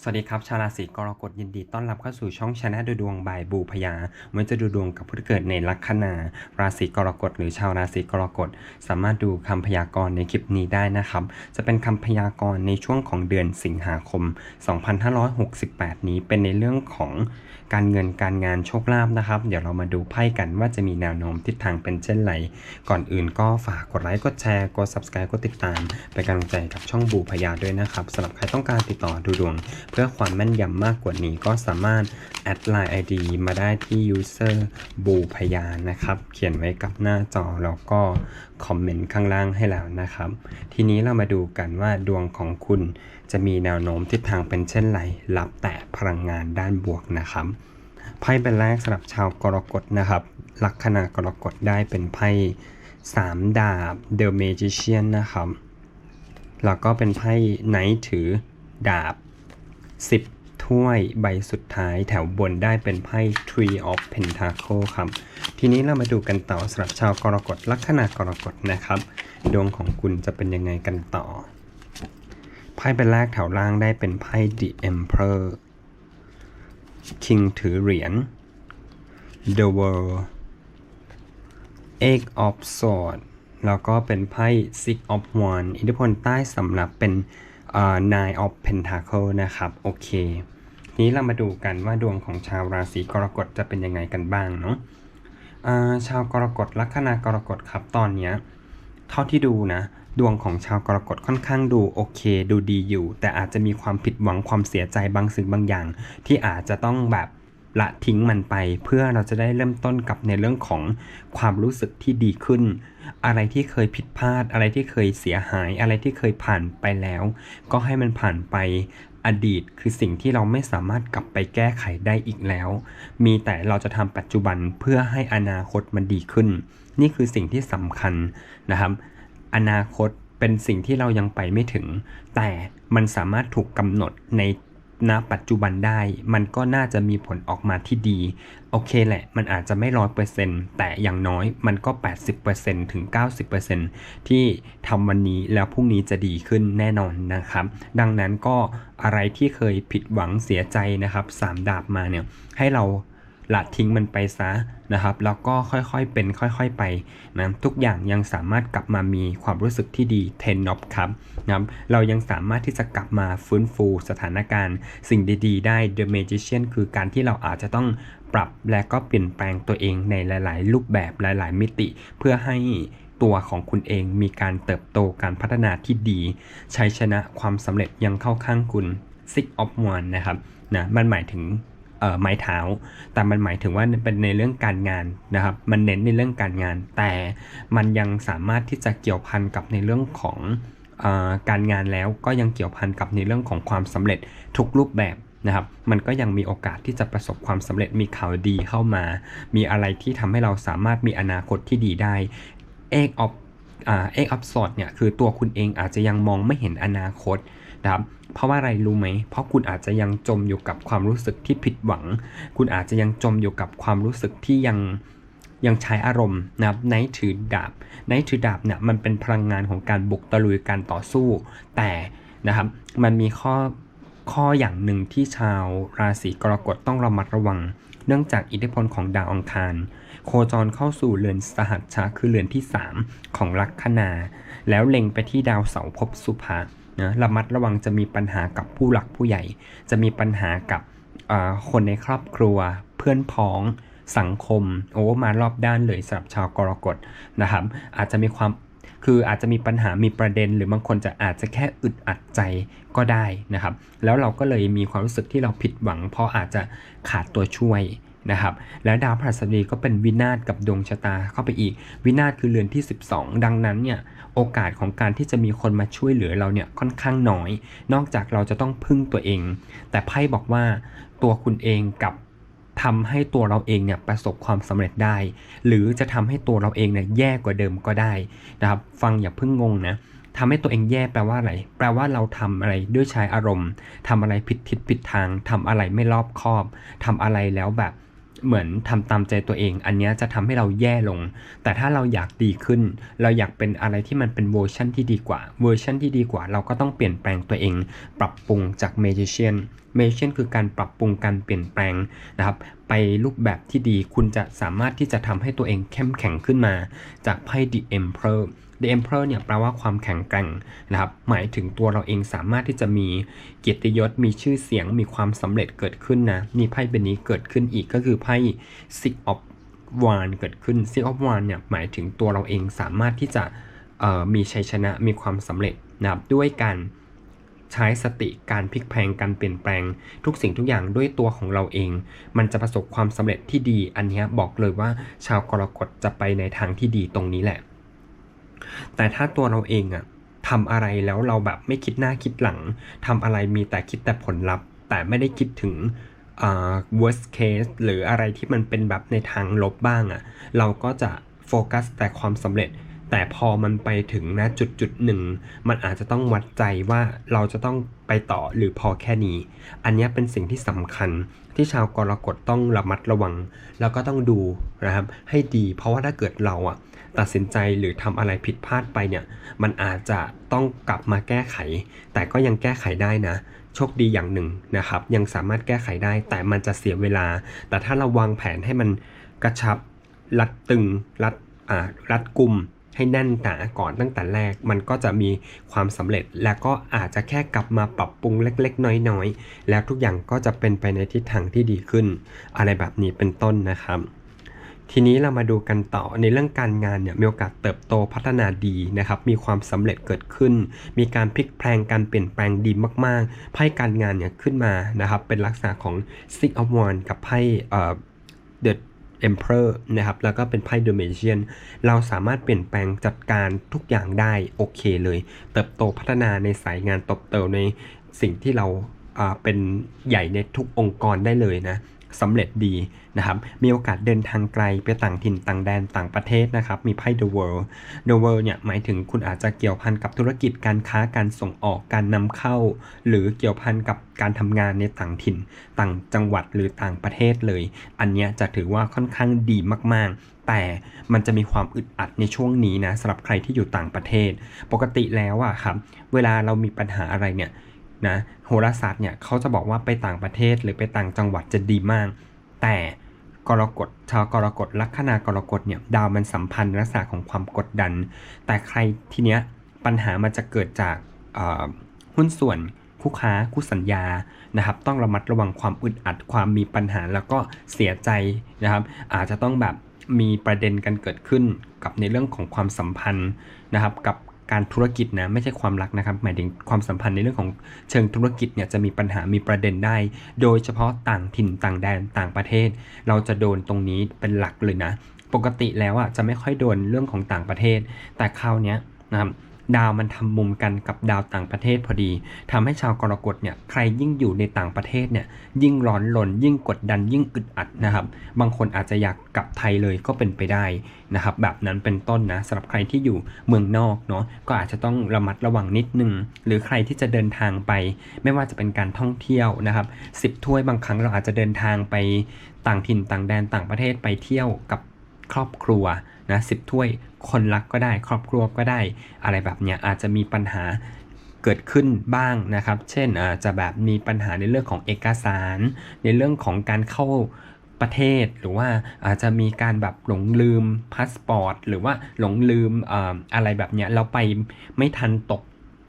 สวัสดีครับ ชาวราศีกรกฎยินดีต้อนรับเข้าสู่ช่องชนะดูดวงบายบูพยาวันจะดูดวงกับผู้ที่เกิดในลัคนา ราศีกรกฎหรือชาวราศีกรกฎสามารถดูคำพยากรณ์ในคลิปนี้ได้นะครับ จะเป็นคำพยากรณ์ในช่วงของเดือนสิงหาคม 2568 นี้เป็นในเรื่องของการเงินการงานโชคลาภนะครับ เดี๋ยวเรามาดูไพ่กันว่าจะมีแนวโน้มทิศทางเป็นเช่นไรก่อนอื่นก็ฝากกดไลค์กดแชร์กด subscribe กดติดตามเป็นกำลังใจกับช่องบูพยาด้วยนะครับสำหรับใครต้องการติดต่อดูดวงเพื่อความแม่นยำมากกว่านี้ก็สามารถแอดไลน์ ID มาได้ที่ user บูพยานนะครับ เขียนไว้กับหน้าจอแล้วก็คอมเมนต์ข้างล่างให้แล้วนะครับ ทีนี้เรามาดูกันว่าดวงของคุณจะมีแนวโน้มทิศทางเป็นเช่นไรรับแต่พลังงานด้านบวกนะครับไพ่ใบแรกสำหรับชาวกรกฎนะครับ ลัคนากรกฎได้เป็นไพ่สามดาบ The Magician นะครับ แล้วก็เป็นไพ่ไนท์ถือดาบ 10 ถ้วยใบสุดท้ายแถวบนได้เป็นไพ่ Tree of Pentacle ครับ ทีนี้เรามาดูกันต่อสำหรับชาวกรกฎลัคนากรกฎนะครับ ดวงของคุณจะเป็นยังไงกันต่อ ไพ่เป็นแรกแถวล่างได้เป็นไพ่ The Emperor King ถือเหรียญ The World Eight of Swords แล้วก็เป็นไพ่ Six of Wands อิทธิพลใต้สำหรับเป็น Nine of Pentacle นะครับ โอเคทีนี้เรามาดูกันว่าดวงของชาวราศีกรกฎจะเป็นยังไงกันบ้างเนาะชาวกรกฎลัคนากรกฎครับตอนเนี้ยเท่าที่ดูนะ ดวงของชาวกรกฎค่อนข้างดูโอเค ดูดีอยู่ แต่อาจจะมีความผิดหวังความเสียใจบางสิ่งบางอย่าง ที่อาจจะต้องแบบละทิ้งมันไป เพื่อเราจะได้เริ่มต้นกับในเรื่องของความรู้สึกที่ดีขึ้น อะไรที่เคยผิดพลาด อะไรที่เคยเสียหาย อะไรที่เคยผ่านไปแล้ว ก็ให้มันผ่านไปอดีตคือสิ่งที่เราไม่สามารถกลับไปแก้ไขได้อีกแล้ว มีแต่เราจะทำปัจจุบันเพื่อให้อนาคตมันดีขึ้น นี่คือสิ่งที่สำคัญนะครับ อนาคตเป็นสิ่งที่เรายังไปไม่ถึง แต่มันสามารถถูกกำหนดใน ณปัจจุบันได้ มันก็น่าจะมีผลออกมาที่ดี โอเคแหละ มันอาจจะไม่ร้อยเปอร์เซ็นต์แต่อย่างน้อยมันก็ 80%ถึง 90%ที่ทำวันนี้แล้วพรุ่งนี้จะดีขึ้นแน่นอนนะครับ ดังนั้นก็อะไรที่เคยผิดหวังเสียใจนะครับสามดาบมาเนี่ยให้เรา ละทิ้งมันไปซะนะครับ แล้วก็ค่อยๆเป็นค่อยๆไปนะทุกอย่างยังสามารถกลับมามีความรู้สึกที่ดีเทนนอฟครับนะครับเรายังสามารถที่จะกลับมาฟื้นฟูสถานการณ์สิ่งดีๆ ได้ The Magician คือการที่เราอาจจะต้องปรับและก็เปลี่ยนแปลงตัวเองในหลาย ๆ รูปแบบหลาย ๆ มิติ เพื่อให้ตัวของคุณเองมีการเติบโตการพัฒนาที่ดีชัยชนะความสำเร็จยังเข้าข้างคุณ Six of Wands นะครับนะมันหมายถึง ไม้เท้า แต่มันหมายถึงว่าเป็นในเรื่องการงานนะครับ มันเน้นในเรื่องการงาน แต่มันยังสามารถที่จะเกี่ยวพันกับในเรื่องของเออการงานแล้วก็ยังเกี่ยวพันกับในเรื่องของความสำเร็จทุกรูปแบบนะครับ มันก็ยังมีโอกาสที่จะประสบความสำเร็จมีข่าวดีเข้ามา มีอะไรที่ทำให้เราสามารถมีอนาคตที่ดีได้เอกออฟเอกออฟสอดเนี่ยคือตัวคุณเองอาจจะยังมองไม่เห็นอนาคต นะครับ เพราะว่าอะไรรู้ไหม เพราะคุณอาจจะยังจมอยู่กับความรู้สึกที่ผิดหวัง คุณอาจจะยังจมอยู่กับความรู้สึกที่ยังยังใช้อารมณ์นะครับในถือดาบในถือดาบเนี่ยมันเป็นพลังงานของการบุกตะลุยการต่อสู้ แต่นะครับมันมีข้อข้ออย่างหนึ่งที่ชาวราศีกรกฎต้องระมัดระวัง เนื่องจากอิทธิพลของดาวอังคาร โคจรเข้าสู่เรือนสหัชชะคือเรือนที่ 3 ของลัคนา แล้วเล็งไปที่ดาวเสาร์ภพสุภะ นะระมัดระวังจะมีปัญหากับผู้หลักผู้ใหญ่ จะมีปัญหากับคนในครอบครัว เพื่อนพ้องสังคมโอ้มารอบด้านเลยสำหรับชาวกรกฎนะครับ อาจจะมีความคืออาจจะมีปัญหามีประเด็น หรือบางคนจะอาจจะแค่อึดอัดใจก็ได้นะครับ แล้วเราก็เลยมีความรู้สึกที่เราผิดหวัง เพราะอาจจะขาดตัวช่วย นะครับแล้วดาวพฤหัสบดีก็เป็นวินาศกับดวงชะตาเข้าไปอีก วินาศคือเรือนที่ 12 ดังนั้นเนี่ยโอกาสของการที่จะมีคนมาช่วยเหลือเราเนี่ยค่อนข้างน้อย นอกจากเราจะต้องพึ่งตัวเอง แต่ไพ่บอกว่าตัวคุณเองกับทำให้ตัวเราเองเนี่ยประสบความสำเร็จได้ หรือจะทำให้ตัวเราเองเนี่ยแย่กว่าเดิมก็ได้นะครับฟังอย่าเพิ่งงงนะทำให้ตัวเองแย่แปลว่าอะไร แปลว่าเราทำอะไรด้วยใช้อารมณ์ทำอะไรผิดทิศผิดทางทำอะไรไม่รอบคอบทำอะไรแล้วแบบ เหมือนทำตามใจตัวเอง อันนี้จะทำให้เราแย่ลง แต่ถ้าเราอยากดีขึ้น เราอยากเป็นอะไรที่มันเป็นเวอร์ชันที่ดีกว่า เวอร์ชันที่ดีกว่า เราก็ต้องเปลี่ยนแปลงตัวเอง ปรับปรุงจากเมจิเชียนเมจิเชียนคือการปรับปรุงการเปลี่ยนแปลงนะครับ ไปรูปแบบที่ดี คุณจะสามารถที่จะทำให้ตัวเองเข้มแข็งขึ้นมา จากไพ่ The Emperor The Emperor เนี่ยแปลว่าความแข็งแกร่งนะครับ หมายถึงตัวเราเองสามารถที่จะมีเกียรติยศ มีชื่อเสียง มีความสำเร็จเกิดขึ้นนะมีไพ่ใบนี้เกิดขึ้นอีกก็คือไพ่ Six of Wands เกิดขึ้น Six of Wands เนี่ยหมายถึงตัวเราเองสามารถที่จะมีชัยชนะ มีความสำเร็จนะครับ ด้วยการใช้สติการพลิกแพลงการเปลี่ยนแปลง ทุกสิ่งทุกอย่างด้วยตัวของเราเอง มันจะประสบความสำเร็จที่ดี อันนี้บอกเลยว่าชาวกรกฎจะไปในทางที่ดีตรงนี้แหละ แต่ถ้าตัวเราเองอะทำอะไรแล้วเราแบบไม่คิดหน้าคิดหลังทำอะไรมีแต่คิดแต่ผลลัพธ์ แต่ไม่ได้คิดถึง worst case หรืออะไรที่มันเป็นแบบในทางลบบ้างอะเราก็จะโฟกัสแต่ความสำเร็จ แต่พอมันไปถึงนะจุดจุดหนึ่ง มันอาจจะต้องวัดใจว่าเราจะต้องไปต่อหรือพอแค่นี้ อันนี้เป็นสิ่งที่สำคัญที่ชาวกรกฎต้องระมัดระวัง แล้วก็ต้องดูนะครับให้ดี เพราะว่าถ้าเกิดเราอะ ตัดสินใจหรือทำอะไรผิดพลาดไปเนี่ย มันอาจจะต้องกลับมาแก้ไข แต่ก็ยังแก้ไขได้นะ โชคดีอย่างหนึ่งนะครับ ยังสามารถแก้ไขได้ แต่มันจะเสียเวลา แต่ถ้าเราวางแผนให้มันกระชับ รัดตึง รัดอ่ารัดกลุ่มให้แน่นหนาก่อนตั้งแต่แรกมันก็จะมีความสำเร็จ และก็อาจจะแค่กลับมาปรับปรุงเล็กๆ น้อยๆ แล้วทุกอย่างก็จะเป็นไปในทิศทางที่ดีขึ้น อะไรแบบนี้เป็นต้นนะครับ ทีนี้เรามาดูกันต่อในเรื่องการงานเนี่ยมีโอกาสเติบโตพัฒนาดีนะครับ มีความสำเร็จเกิดขึ้น มีการพลิกแพลงการเปลี่ยนแปลงดีมากๆไพ่การงานเนี่ยขึ้นมานะครับ เป็นลักษณะของ Six of Wands กับไพ่เอ่อ The Emperor นะครับแล้วก็เป็นไพ่ The Magician เราสามารถเปลี่ยนแปลงจัดการทุกอย่างได้โอเคเลย เติบโตพัฒนาในสายงานตบเติบในสิ่งที่เราเป็นใหญ่ในทุกองค์กรได้เลยนะ สำเร็จดีนะครับมีโอกาสเดินทางไกลไปต่างถิ่นต่างแดนต่างประเทศนะครับมีไพ่ The World The World เนี่ยหมายถึงคุณอาจจะเกี่ยวพันกับธุรกิจการค้าการส่งออกการนำเข้า หรือเกี่ยวพันกับการทำงานในต่างถิ่น ต่างจังหวัดหรือต่างประเทศเลย อันนี้จะถือว่าค่อนข้างดีมากๆ แต่มันจะมีความอึดอัดในช่วงนี้นะสำหรับใครที่อยู่ต่างประเทศ ปกติแล้วอะครับเวลาเรามีปัญหาอะไรเนี่ย นะโหราศาสตร์เนี่ยเขาจะบอกว่าไปต่างประเทศหรือไปต่างจังหวัดจะดีมาก แต่กรกฎชาวกรกฎลัคนากรกฎเนี่ยดาวมันสัมพันธ์ลักษณะของความกดดัน แต่ใครทีเนี้ยปัญหามันจะเกิดจากหุ้นส่วนคู่ค้าคู่สัญญานะครับต้องระมัดระวังความอึดอัดความมีปัญหาแล้วก็เสียใจนะครับ อาจจะต้องแบบมีประเด็นกันเกิดขึ้นกับในเรื่องของความสัมพันธ์นะครับ กับ การธุรกิจนะไม่ใช่ความรักนะครับ หมายถึงความสัมพันธ์ในเรื่องของเชิงธุรกิจเนี่ยจะมีปัญหามีประเด็นได้ โดยเฉพาะต่างถิ่นต่างแดนต่างประเทศ เราจะโดนตรงนี้เป็นหลักเลยนะ ปกติแล้วอะจะไม่ค่อยโดนเรื่องของต่างประเทศ แต่คราวเนี้ยนะครับ ดาวมันทำมุมกันกับดาวต่างประเทศพอดีทำให้ชาวกรกฎเนี่ยใครยิ่งอยู่ในต่างประเทศเนี่ยยิ่งร้อนรนยิ่งกดดันยิ่งอึดอัดนะครับ บางคนอาจจะอยากกลับไทยเลยก็เป็นไปได้นะครับ แบบนั้นเป็นต้นนะสำหรับใครที่อยู่เมืองนอกเนาะก็อาจจะต้องระมัดระวังนิดนึง หรือใครที่จะเดินทางไป ไม่ว่าจะเป็นการท่องเที่ยวนะครับสิบถ้วยบางครั้งเราอาจจะเดินทางไปต่างถิ่นต่างแดนต่างประเทศไปเที่ยวกับครอบครัว นะสิบถ้วยคนรักก็ได้ ครอบครัวก็ได้ อะไรแบบเนี้ยอาจจะมีปัญหาเกิดขึ้นบ้างนะครับ เช่นอาจจะแบบมีปัญหาในเรื่องของเอกสาร ในเรื่องของการเข้าประเทศหรือว่าอาจจะมีการแบบหลงลืมพาสปอร์ตหรือว่าหลงลืมเอ่ออะไรแบบเนี้ยเราไปไม่ทันตก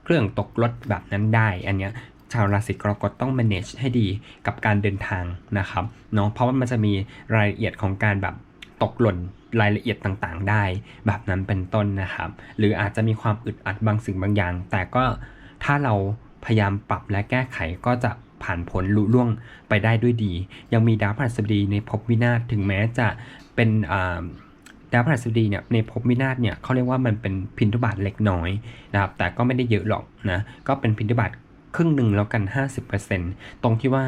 เครื่องตกรถแบบนั้นได้ อันเนี้ยชาวราศีกรกฎต้อง manage ให้ดีกับการเดินทางนะครับเนาะเพราะว่ามันจะมีรายละเอียดของการแบบ ตกหล่นรายละเอียดต่างๆ ได้ แบบนั้นเป็นต้นนะครับ หรืออาจจะมีความอึดอัดบางสิ่งบางอย่าง แต่ก็ถ้าเราพยายามปรับและแก้ไขก็จะผ่านผลลุล่วงไปได้ด้วยดี ยังมีดาวพฤหัสบดีในภพวินาศถึงแม้จะเป็นดาวพฤหัสบดีเนี่ยในภพวินาศเนี่ยเขาเรียกว่ามันเป็นพินทุบาทเล็กน้อยนะครับแต่ก็ไม่ได้เยอะหรอกนะก็เป็นพินทุบาทครึ่งหนึ่งแล้วกัน 50%ตรงที่ว่า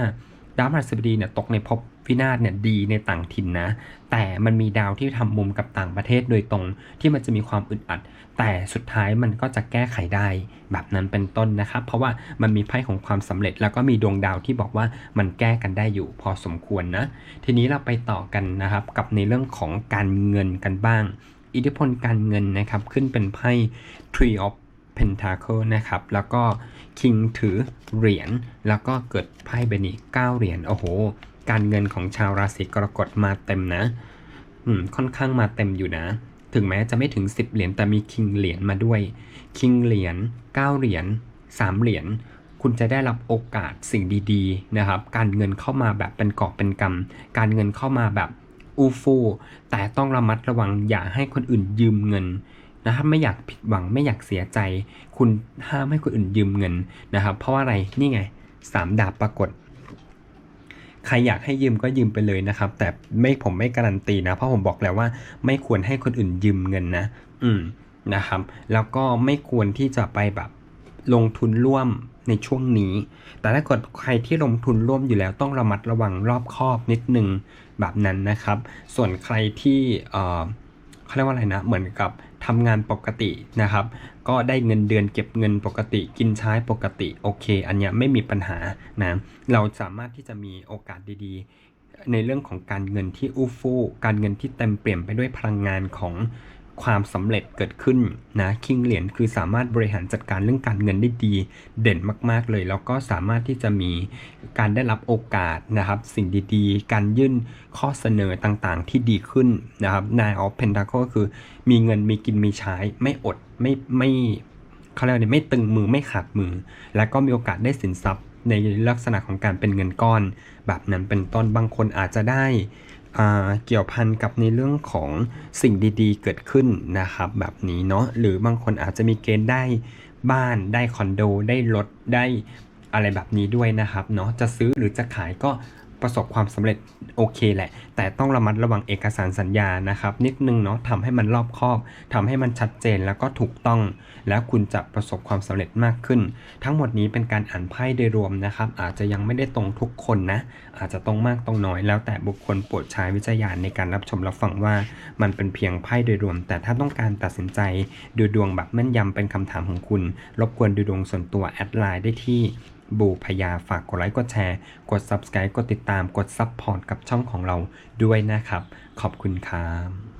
ดาวพฤหัสบดีเนี่ยตกในภพ วินาศเนี่ยดีในต่างถิ่นนะ แต่มันมีดาวที่ทำมุมกับต่างประเทศโดยตรงที่มันจะมีความอึดอัด แต่สุดท้ายมันก็จะแก้ไขได้แบบนั้นเป็นต้นนะครับ เพราะว่ามันมีไพ่ของความสำเร็จ แล้วก็มีดวงดาวที่บอกว่ามันแก้กันได้อยู่พอสมควรนะ ทีนี้เราไปต่อกันนะครับกับในเรื่องของการเงินกันบ้าง อิทธิพลการเงินนะครับขึ้นเป็นไพ่ Tree of Pentacle นะครับ แล้วก็ King ถือเหรียญ แล้วก็เกิดไพ่เบนี้9เหรียญ โอ้โห การเงินของชาวราศีกรกฎมาเต็มนะ อืม ค่อนข้างมาเต็มอยู่นะ ถึงแม้จะไม่ถึง 10 เหรียญแต่มีคิงเหรียญมาด้วย คิงเหรียญ9เหรียญ3เหรียญคุณจะได้รับโอกาสสิ่งดีๆนะครับ การเงินเข้ามาแบบเป็นกอบเป็นกำการเงินเข้ามาแบบอูฟูแต่ต้องระมัดระวังอย่าให้คนอื่นยืมเงินนะครับไม่อยากผิดหวังไม่อยากเสียใจ คุณห้ามให้คนอื่นยืมเงินนะครับ เพราะว่าอะไรนี่ไงสามดาบปรากฏ ใครอยากให้ยืมก็ยืมไปเลยนะครับ แต่ไม่ผมไม่การันตีนะ เพราะผมบอกแล้วว่าไม่ควรให้คนอื่นยืมเงินนะ อืมนะครับ แล้วก็ไม่ควรที่จะไปแบบลงทุนร่วมในช่วงนี้ แต่ถ้าเกิดใครที่ลงทุนร่วมอยู่แล้วต้องระมัดระวังรอบคอบนิดนึงแบบนั้นนะครับ ส่วนใครที่เอ่อเขาเรียกว่าอะไรนะ เหมือนกับ ทำงานปกตินะครับ ก็ได้เงินเดือนเก็บเงินปกติ กินใช้ปกติโอเค อันเนี้ยไม่มีปัญหานะเราสามารถที่จะมีโอกาสดีๆ ในเรื่องของการเงินที่อู้ฟู่การเงินที่เต็มเปี่ยมไปด้วยพลังงานของ ความสำเร็จเกิดขึ้นนะคิงเหรียญคือสามารถบริหารจัดการเรื่องการเงินได้ดีเด่นมาก ๆ เลย แล้วก็สามารถที่จะมีการได้รับโอกาสนะครับ สิ่งดีๆ การยื่นข้อเสนอต่างๆ ที่ดีขึ้นนะครับ Nine of Pentacle ก็คือ มีเงินมีกินมีใช้ ไม่อดไม่ไม่เขาเรียกว่าไงไม่ตึงมือไม่ขาดมือ แล้วก็มีโอกาสได้สินทรัพย์ในลักษณะของการเป็นเงินก้อน แบบนั้นเป็นต้นบางคนอาจจะได้ เกี่ยวพันกับในเรื่องของสิ่งดีๆ เกิดขึ้นนะครับแบบนี้เนาะหรือบางคนอาจจะมีเกณฑ์ได้บ้านได้คอนโด ได้รถได้อะไรแบบนี้ด้วยนะครับเนาะจะซื้อหรือจะขายก็ ประสบความสำเร็จโอเคแหละ แต่ต้องระมัดระวังเอกสารสัญญานะครับ นิดนึงเนาะทำให้มันรอบคอบทำให้มันชัดเจนแล้วก็ถูกต้อง แล้วคุณจะประสบความสำเร็จมากขึ้น ทั้งหมดนี้เป็นการอ่านไพ่โดยรวมนะครับ อาจจะยังไม่ได้ตรงทุกคนนะ อาจจะตรงมากตรงน้อย แล้วแต่บุคคลโปรดใช้วิจารณญาณในการรับชมรับฟังว่า มันเป็นเพียงไพ่โดยรวม แต่ถ้าต้องการตัดสินใจดูดวงแบบแม่นยำเป็นคำถามของคุณ รบกวนดูดวงส่วนตัวแอดไลน์ได้ที่ บูพยาฝากกดไลค์กดแชร์ กด Subscribe กดติดตามกดซับพอร์ตกับช่องของเราด้วยนะครับ ขอบคุณครับ